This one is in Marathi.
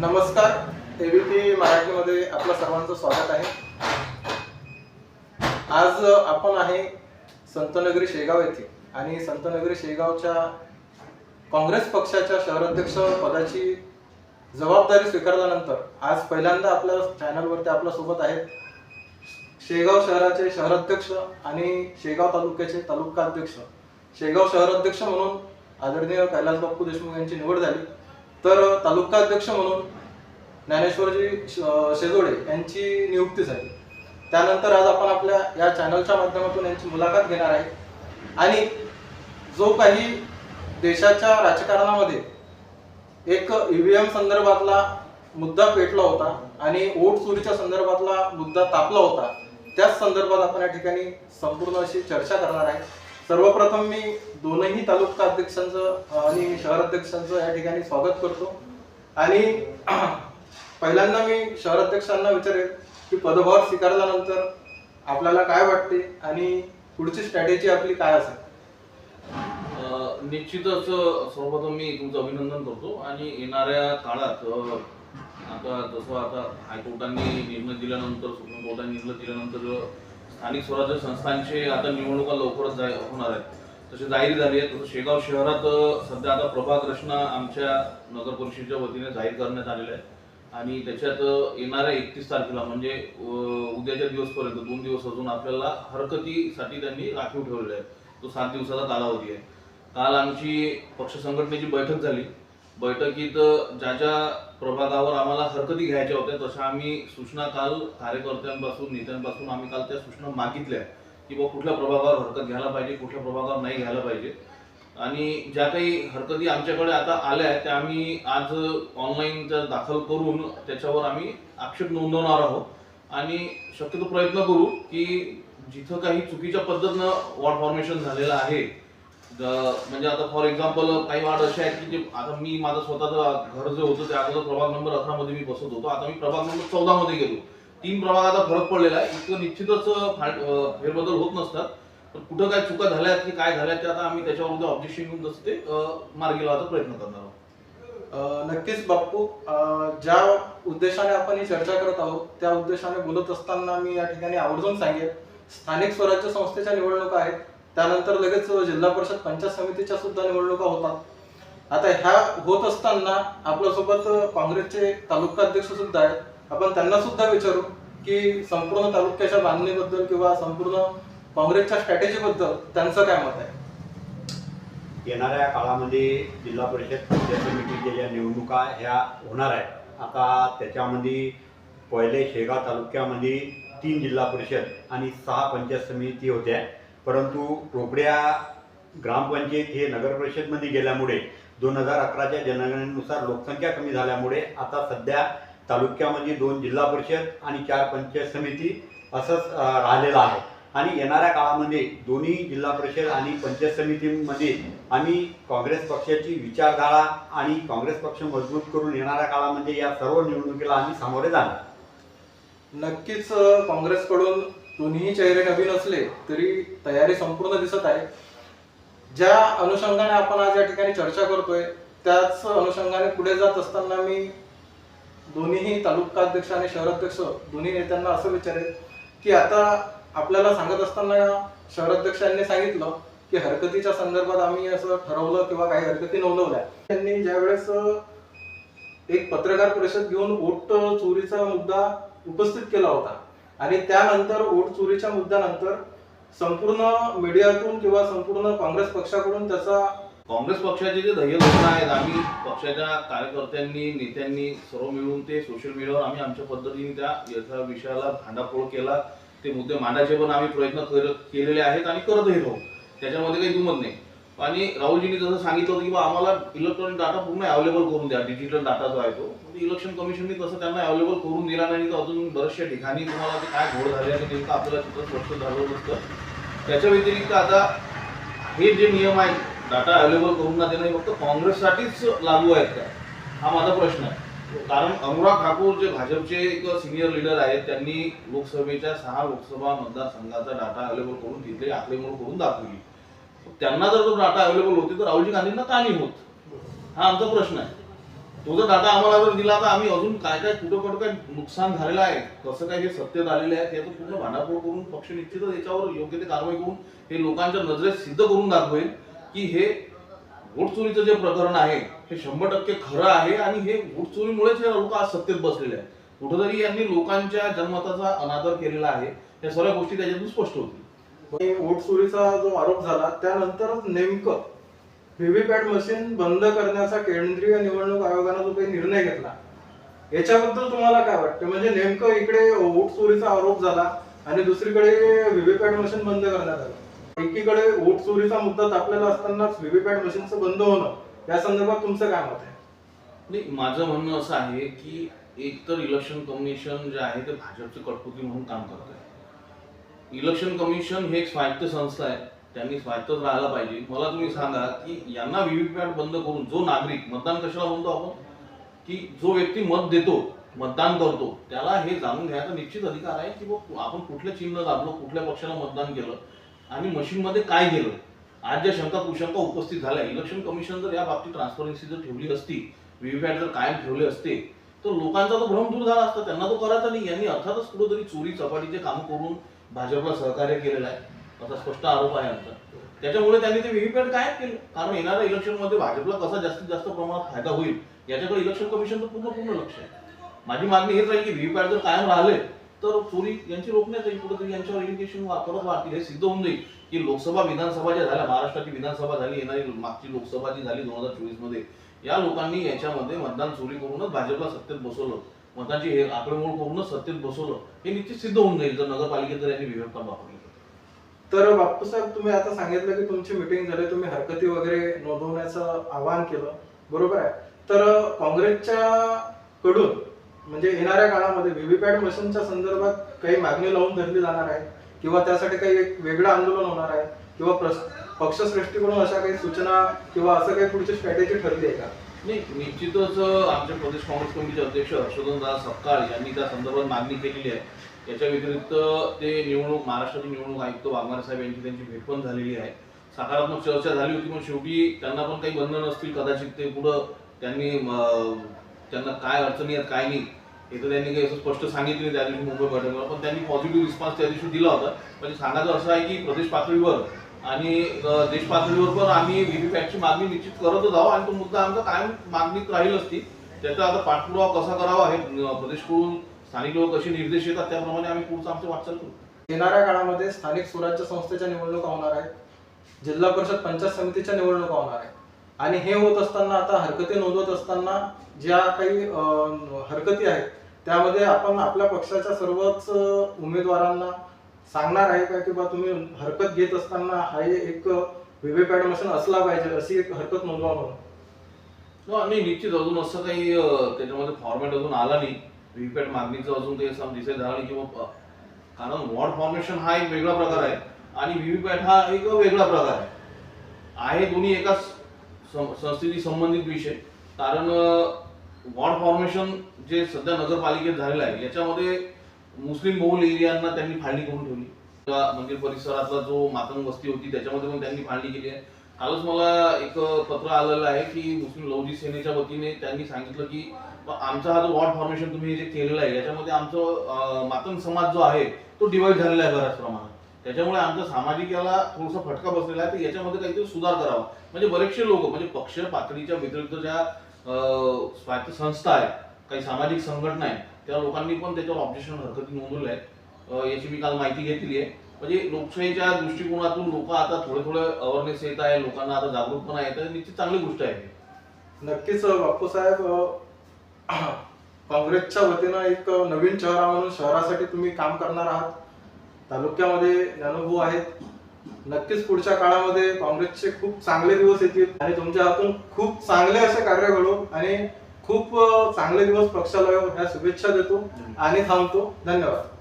नमस्कार. एबीपी मराठीमध्ये आपलं सर्वांचं स्वागत आहे. आज आपण आहे संतनगरी शेगाव येथे आणि संतनगरी शेगावच्या काँग्रेस पक्षाच्या शहराध्यक्ष पदाची जबाबदारी स्वीकारल्यानंतर आज पहिल्यांदा आपल्या चॅनलवरती आपल्यासोबत आहेत शेगाव शहराचे शहराध्यक्ष आणि शेगाव तालुक्याचे तालुका अध्यक्ष शेगाव शहराध्यक्ष म्हणून आदरणीय कैलास बाप्पू देशमुख यांची निवड झाली. तर तालुका अध्यक्ष म्हणून ज्ञानेश्वरजी श- शेजोडे यांची नियुक्ती झाली. त्यानंतर आज आपण आपल्या या चॅनलच्या माध्यमातून यांची मुलाखत घेणार आहे. आणि जो काही देशाच्या राजकारणामध्ये एक ईव्हीएम संदर्भातला मुद्दा पेटला होता आणि वोट चोरीच्या संदर्भातला मुद्दा तापला होता त्याच संदर्भात आपण या ठिकाणी संपूर्ण अशी चर्चा करणार आहे. सर्वप्रथम मी दोनही तालुका अध्यक्षांचं आणि शहर अध्यक्षांचं या ठिकाणी स्वागत करतो. आणि पहिल्यांदा मी शहर अध्यक्षांना विचारेल की पदभार स्वीकारल्यानंतर आपल्याला काय वाटते आणि पुढची स्ट्रॅटेजी आपली काय असेल? निश्चितच सर्वप्रथम मी तुमचं अभिनंदन करतो. आणि येणाऱ्या काळात आता जसं आता हायकोर्टाने निर्णय दिल्यानंतर सुप्रीम कोर्टाने निर्णय दिल्यानंतर स्थानिक स्वराज्य संस्थांचे आता निवडणुका लवकरच जाय होणार आहेत. तसे जाहीर झाली आहेत तसं शेगाव शहरात सध्या आता प्रभाग रचना आमच्या नगर परिषदेच्या वतीने जाहीर करण्यात आलेल्या आहे आणि त्याच्यात येणाऱ्या एकतीस तारखेला म्हणजे उद्याच्या दिवसपर्यंत दोन दिवस अजून आपल्याला हरकतीसाठी त्यांनी राखीव ठेवलेला आहे तो सात दिवसाचा कालावधी आहे. काल आमची पक्ष संघटनेची बैठक झाली. बैठकीत ज्या ज्या प्रभागावर आम्हाला हरकती घ्यायच्या होत्या. तशा आम्ही सूचना काल कार्यकर्त्यांपासून नेत्यांपासून आम्ही काल त्या सूचना मागितल्या की बा कुठल्या प्रभागावर हरकत घ्यायला पाहिजे कुठल्या प्रभागावर नाही घ्यायला पाहिजे. आणि ज्या काही हरकती आमच्याकडे आता आल्या आहेत त्या आम्ही आज ऑनलाईन दाखल करून त्याच्यावर आम्ही आक्षेप नोंदवणार आहोत. आणि शक्यतो प्रयत्न करू की जिथं काही चुकीच्या पद्धतीनं वॉर्ड फॉर्मेशन झालेलं आहे म्हणजे आता फॉर एक्झाम्पल काही वार्ड असे आहेत की जे आता मी माझं स्वतःचं घर जे होतं त्या अगोदर प्रभाग नंबर अठरा मध्ये मी बसत होतो आता मी प्रभाग नंबर चौदा मध्ये गेलो. तीन प्रभागाचा फरक पडलेला आहे. इतकं निश्चितच फेरबदल होत नसतात. पण कुठं काय चुका झाल्या आहेत की काय झाल्या ते आता आम्ही त्याच्यावर ऑब्जेक्शन घेऊन जसं ते मार्गी लावायचा प्रयत्न करणार आहोत. नक्कीच बाप्पू. ज्या उद्देशाने आपण ही चर्चा करत आहोत त्या उद्देशाने बोलत असताना मी या ठिकाणी आवर्जून सांगेन. स्थानिक स्वराज्य संस्थेच्या निवडणुका आहेत. त्यानंतर लगेच जिल्हा परिषद पंचायत समितीच्या सुद्धा निवडणुका होतात. आता ह्या होत असताना आपल्यासोबत काँग्रेसचे तालुका अध्यक्ष सुद्धा आहेत. आपण त्यांना सुद्धा विचारू की संपूर्ण तालुक्याच्या बांधणीबद्दल किंवा संपूर्ण काँग्रेसच्या स्ट्रॅटेजीबद्दल त्यांचं काय मत आहे? येणाऱ्या काळामध्ये जिल्हा परिषद पंचायत समितीच्या ज्या निवडणुका ह्या होणार आहेत आता त्याच्यामध्ये पहिले शेगाव तालुक्यामध्ये तीन जिल्हा परिषद आणि सहा पंचायत समिती होत्या. परंतु टोपड्या ग्रामपंचायत हे नगर परिषदमध्ये गेल्यामुळे दोन हजार अकराच्या जनगणनेनुसार लोकसंख्या कमी झाल्यामुळे आता सध्या तालुक्यामध्ये दोन जिल्हा परिषद आणि चार पंचायत समिती असंच राहिलेलं आहे. आणि येणाऱ्या काळामध्ये दोन्ही जिल्हा परिषद आणि पंचायत समितीमध्ये आम्ही काँग्रेस पक्षाची विचारधारा आणि काँग्रेस पक्ष मजबूत करून येणाऱ्या काळामध्ये या सर्व निवडणुकीला आम्ही सामोरे जाणार. नक्कीच काँग्रेसकडून दोन्ही चेहरे नवीन असले तरी तयारी संपूर्ण दिसत आहे. ज्या अनुषंगाने आपण आज या ठिकाणी चर्चा करतोय त्याच अनुषंगाने पुढे जात असताना मी दोन्हीही तालुका अध्यक्ष आणि शहराध्यक्ष दोन्ही नेत्यांना असं विचारेल की आता आपल्याला सांगत असताना शहराध्यक्षांनी सांगितलं की हरकतीच्या संदर्भात आम्ही असं ठरवलं किंवा काही हरकती नोंदवल्या. त्यांनी ज्यावेळेस एक पत्रकार परिषद घेऊन वोट चोरीचा मुद्दा उपस्थित केला होता आणि त्यानंतर वोट चोरीच्या मुद्द्यानंतर संपूर्ण मीडियातून किंवा संपूर्ण काँग्रेस पक्षाकडून त्याचा काँग्रेस पक्षाचे जे ध्येय धोरण आहेत आम्ही पक्षाच्या कार्यकर्त्यांनी नेत्यांनी सर्व मिळून ते सोशल मीडियावर आम्ही आमच्या पद्धतीने त्या याचा विषयाला भांडाफोड केला. ते मुद्दे मांडायचे पण आम्ही प्रयत्न केलेले आहेत आणि करतही राहू. त्याच्यामध्ये काही दुमत नाही. आणि राहुलजींनी जसं सांगितलं होतं की बा आम्हाला इलेक्ट्रॉनिक डाटा पूर्ण अवेलेबल करून द्या डिजिटल डाटा जो आहे तो. म्हणजे इलेक्शन कमिशनने तसं त्यांना अवेलेबल करून दिला नाही तर अजून बऱ्याचशा ठिकाणी तुम्हाला ते काय घोड झाले आणि नेमकं आपल्याला चित्र स्पष्ट झालं नसतं. त्याच्या व्यतिरिक्त आता हे जे नियम आहेत डाटा अवेलेबल करून ना देणं हे फक्त काँग्रेससाठीच लागू आहेत का? हा माझा प्रश्न आहे. कारण अनुराग ठाकूर जे भाजपचे एक सिनियर लीडर आहेत त्यांनी लोकसभेच्या सहा लोकसभा मतदारसंघाचा डाटा अवेलेबल करून तिथले आकडेमोड करून दाखवली. त्यांना जर तो डाटा अवेलेबल होते तर राहुलजी गांधींना का नाही होत? हा आमचा प्रश्न आहे. तो जर डाटा आम्हाला जर दिला तर आम्ही अजून काय काय कुठं कुठं काय नुकसान झालेलं आहे? कसं काय हे सत्य झालेले आहे? त्याचं पूर्ण भांडाफोड करून पक्ष निश्चितच याच्यावर योग्य ते कारवाई करून हे लोकांच्या नजरेत सिद्ध करून दाखवेल की हे वोट चोरीचं जे प्रकरण आहे हे शंभर टक्के खरं आहे आणि हे वोट चोरीमुळेच हे लोक आज सत्तेत बसलेले आहेत. कुठंतरी यांनी लोकांच्या जनमताचा अनादर केलेला आहे. या सर्व गोष्टी त्याच्यातून स्पष्ट होतील. वोट चोरीचा जो आरोप झाला त्यानंतरच नेमकं व्हीव्हीपॅट मशीन बंद करण्याचा केंद्रीय निवडणूक आयोगानं जो काही निर्णय घेतला याच्याबद्दल तुम्हाला काय वाटतं? म्हणजे नेमकं इकडे वोट चोरीचा आरोप झाला आणि दुसरीकडे व्हीव्हीपॅट मशीन बंद करण्यात आलं. एकीकडे वोट चोरीचा मुद्दा तापलेला असतानाच व्हीव्हीपॅट मशीनचं बंद होणं या संदर्भात तुमचं काय मत आहे? नाही माझं म्हणणं असं आहे की एकतर इलेक्शन कमिशन जे आहे ते भाजपचे कटपुती म्हणून काम करत आहे इलेक्शन कमिशन हे एक स्वायत्त संस्था आहे. त्यांनी स्वायत्तच राहायला पाहिजे. मला तुम्ही सांगा की यांना व्हीव्हीपॅट बंद करून जो नागरिक मतदान कशाला म्हणतो आपण? की जो व्यक्ती मत देतो मतदान करतो त्याला हे जाणून घ्यायचा निश्चित अधिकार आहे की बघ आपण कुठलं चिन्ह दाबलो कुठल्या पक्षाला मतदान केलं आणि मशीनमध्ये काय केलं? आज ज्या शंका कुशंका उपस्थित झाल्या इलेक्शन कमिशन जर या बाबतीत ट्रान्सपरन्सी जर ठेवली असती व्हीव्हीपॅट जर कायम ठेवले असते तर लोकांचा तो भ्रम दूर झाला असता त्यांना तो करायचा नाही. यांनी अर्थातच कुठंतरी चोरी चपाटीचे काम करून भाजपला सहकार्य केलेलं आहे. असा स्पष्ट आरोप आहे आमचा. त्याच्यामुळे त्यांनी ते व्हीव्हीपॅट काय केलं. कारण येणाऱ्या इलेक्शनमध्ये भाजपला कसा जास्तीत जास्त प्रमाणात फायदा होईल याच्याकडे इलेक्शन कमिशनचं पूर्ण पूर्ण लक्ष आहे. माझी मागणी हेच आहे की व्हीव्हीपॅट जर कायम राहिले तर चोरी यांची रोखण्यात येईल. कुठेतरी यांच्यावर एज्युकेशन परत वाढतील. हे सिद्ध होऊन जाईल की लोकसभा विधानसभा ज्या झाल्या महाराष्ट्राची विधानसभा झाली येणारी मागची लोकसभा जी झाली दोन हजार चोवीसमध्ये या लोकांनी याच्यामध्ये मतदान चोरी करूनच भाजपला सत्तेत बसवलं. मतांची हे आकडेमोड करूनच सत्तेत बसवलं. हे निश्चित सिद्ध होऊन जाईल. जर नगरपालिकेत जर यांनी व्हीव्हीपॅट वापरली तर. बाप्पूसाहेब तुम्ही आता सांगितलं की तुमची मिटिंग झाली तुम्ही हरकती वगैरे नोंदवण्याचं आवाहन केलं. बरोबर आहे. तर काँग्रेसच्या कडून म्हणजे येणाऱ्या काळामध्ये व्हीव्हीपॅट मशीनच्या संदर्भात काही मागणी लावून धरली जाणार आहे? किंवा त्यासाठी काही एक वेगळं आंदोलन होणार आहे? किंवा प्रस- पक्षश्रेष्ठीकडून अशा काही सूचना किंवा असं काही पुढची स्ट्रॅटेजी ठरली आहे का? नाही निश्चितच आमच्या आमचे प्रदेश काँग्रेस कमिटीचे अध्यक्ष हर्षवर्धन दादा सपकाळ यांनी त्या संदर्भात मागणी केलेली आहे. याच्या व्यतिरिक्त ते निवडणूक महाराष्ट्राचे निवडणूक आयुक्त वाघमारे साहेब यांची त्यांची भेट पण झालेली आहे. सकारात्मक चर्चा झाली होती पण शेवटी त्यांना पण काही बंधन असतील कदाचित ते पुढं त्यांनी त्यांना काय अडचणी आहेत काय नाही हे तर त्यांनी काही असं स्पष्ट सांगितलं त्या दिवशी मुंबई बैठकीवर. पण त्यांनी पॉझिटिव्ह रिस्पॉन्स त्या दिवशी दिला होता. म्हणजे सांगायचं असं आहे की प्रदेश पातळीवर आणि अं, देश पातळीवर पण आम्ही व्हीव्हीपॅटची मागणी निश्चित करतच आहोत आणि तो मुद्दा आमचा कायम मागणीत राहील असती. त्याचा आता पाठपुरावा कसा करावा हे प्रदेश प्रदेशकडून स्थानिक लोक कसे निर्देश येतात त्याप्रमाणे आम्ही पुढचं आमचं वाटचाल करू. येणाऱ्या काळामध्ये स्थानिक स्वराज्य संस्थेच्या निवडणुका होणार आहेत. जिल्हा परिषद पंचायत समितीच्या निवडणुका होणार आहेत. आणि हे होत असताना आता हरकती नोंदवत असताना ज्या काही हरकती आहेत त्यामध्ये आपण आपल्या पक्षाच्या सर्वच उमेदवारांना सांगणार आहे का की बा तुम्ही हरकत घेत असताना हा एक व्हीव्हीपॅट मशीन असला पाहिजे अशी एक हरकत नोंदवा म्हणून. हो, आम्ही निश्चित अजून असं काही त्याच्यामध्ये फॉर्मॅट अजून आला नाही. व्हीपॅट मागणीचं अजून काही असं डिसाईड झालं नाही किंवा कारण वॉर्ड फॉर्मेशन हा एक वेगळा प्रकार आहे. आणि व्हीव्हीपॅट हा एक वेगळा प्रकार आहे. आहे दोन्ही एकाच सं- संस्थेशी संबंधित विषय. कारण वॉर्ड फॉर्मेशन जे सध्या नगरपालिकेत झालेलं आहे याच्यामध्ये मुस्लिम बहुल एरियांना त्यांनी फाळणी करून ठेवली. किंवा मंदिर परिसरातला जो मातंग वस्ती होती त्याच्यामध्ये पण त्यांनी फाळणी केली आहे. कालच मला एक पत्र आलेलं आहे की मुस्लिम लवजी सेनेच्या वतीने त्यांनी सांगितलं की आमचा हा जो वॉर्ड फॉर्मेशन तुम्ही जे केलेलं आहे याच्यामध्ये आमचं मातंग समाज जो आहे तो डिवाइड झालेला आहे बऱ्याच प्रमाणात. त्याच्यामुळे आमच्या सामाजिक याला थोडासा फटका बसलेला आहे तर याच्यामध्ये काहीतरी सुधार करावा. म्हणजे बरेचसे लोक म्हणजे पक्ष पातळीच्या व्यतिरिक्त ज्या स्वायत्त संस्था आहेत काही सामाजिक संघटना आहेत त्या लोकांनी पण त्याच्यावर ऑब्जेक्शन हरकती नोंदवल्या आहेत. याची मी काल माहिती घेतली आहे. म्हणजे लोकशाहीच्या दृष्टिकोनातून लोक आता थोडे थोडे अवेअरनेस येत आहे लोकांना आता जागरूकपणा येत आहे. निश्चित चांगली गोष्ट आहे नक्कीच बाप्पूसाहेब काँग्रेसच्या वतीनं एक नवीन चेहरा म्हणून शहरासाठी तुम्ही काम करणार आहात. तालुक्यामध्ये अनुभव आहेत. नक्कीच पुढच्या काळामध्ये काँग्रेसचे खूप चांगले दिवस येतील आणि तुमच्या हातून खूप चांगले असे कार्य घडू आणि खूप चांगले दिवस पक्षाला ह्या शुभेच्छा देतो आणि थांबतो. धन्यवाद.